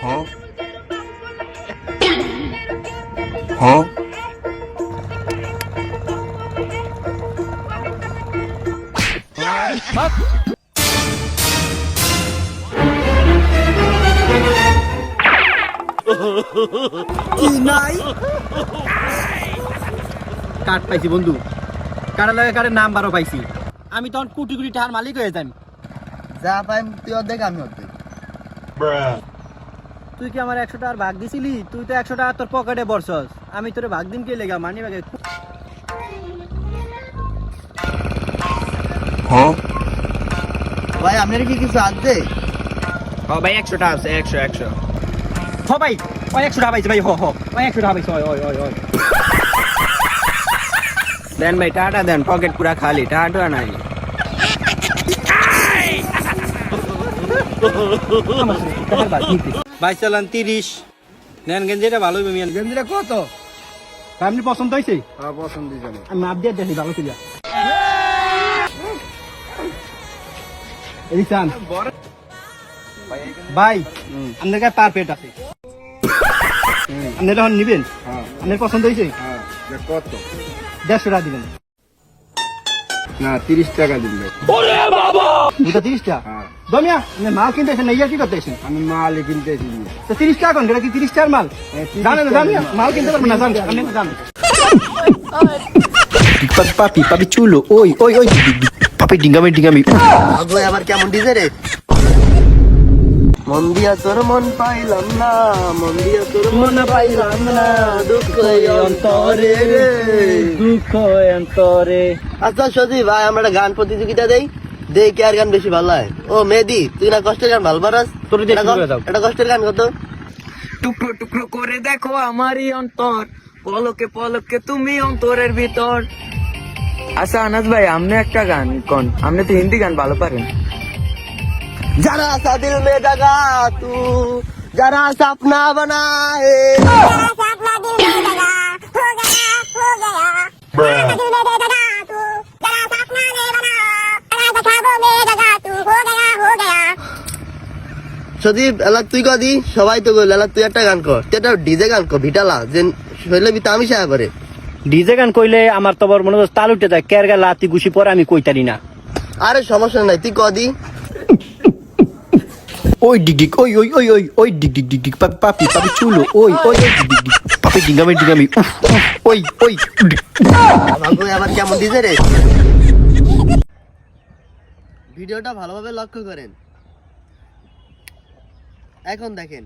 Huh? Huh? Card পাইছি বন্ধু। কার্ডের লাগে কার্ডের নাম্বারও পাইছি। আমি তখন কোটি কোটি টাকার মালিক হয়ে যাই যা পাই তুই অর্ধেক আমি অর্ধেক। তুই কি আমার একশো টাকার ভাগ দিছিলি? তুই তো একশো টাকা তোর পকেটে বসছস আমি তোরে ভাগ দিন কে লেগা? মানি ভাগে ভাই আপনার কি কিছু আছে? হ ভাই একশো টাকা আছে একশো একশো। হ ভাই ওই একশো টাকা পাইছে ভাই হ হ। ওই একশো টাকা পাইছে ওই ওই ওই ওই। দেন ভাই টাটা দেন পকেট পুরা খালি টাটা নাই। ভাই চালান তিরিশ। নেন গেঞ্জিটা ভালো হবে মিয়ান গেঞ্জিটা কত? আপনি পছন্দ হয়েছে? হ্যাঁ পছন্দ জানি আমি মাপ দিয়ে দেখি ভালো ভাই আপনার কাছে পার পেট আছে। আপনি যখন নিবেন? হ্যাঁ। আপনার পছন্দ হয়েছে? হ্যাঁ কত? দেড়শো টাকা দিবেন। না তিরিশ টাকা দিন ভাই। দুটা তিরিশ টাকা দমিয়া আপনি মাল কিনতে এসেন নাইয়া কি করতে এসেন আমি মাল কিনতে এসেছি তো তিরিশ টাকা কোন এটা কি তিরিশ টাকার মাল 30 জানেন টাকা জানিয়া দিন। মাল কিনতে পারবেন না জান আপনি জানেন papi, papi chulo. Oy, oy, oy. Papi, dígame, dígame. আগো আবার কেমন দিছে রে মন দিয়া তোর মন পাইলাম না মন দিয়া তোর মন পাইলাম না দুঃখ অন্তরে রে দুঃখ অন্তরে আচ্ছা সজি ভাই আমরা গান প্রতিযোগিতা দেই দেখ আর গান বেশি ভালো হয় ও মেদি তুই না কষ্টের গান ভালো পারাস? এটা কষ্টের গান কত? টুকরো টুকরো করে দেখো আমারই অন্তর। পলকে পলকে তুমি অন্তরের ভিতর। আচ্ছা আনাজ ভাই আপনি একটা গান কোন। আপনি তো হিন্দি গান ভালো পারেন। জানা সা দিল মে জাগা তু যারা সপনা বানায়ে। সদীপ এলা তুই কদি? সবাই তো কইল এলা তুই একটা গান কর। তুই একটা ডিজে গান কর ভিটালা যে শৈলে বিতা আমি সাহা করে। ডিজে গান কইলে আমার তো বড় মনে হয় তাল উঠে যায় কের লাতি গুছি পরে আমি কইতারি না। আরে সমস্যা নাই তুই কদি? ওই ডিগ ডিগ ওই ওই ওই ওই ওই ডিগ ডিগ ডিগ ডিগ পাপি পাপি পাপি চুলো ওই ওই ওই ডিগ ডিগ ডিগ পাপি ডিঙ্গামি ডিঙ্গামি ওই ওই আবার কেমন দিছে রে? ভিডিওটা ভালোভাবে লক্ষ্য করেন। এখন দেখেন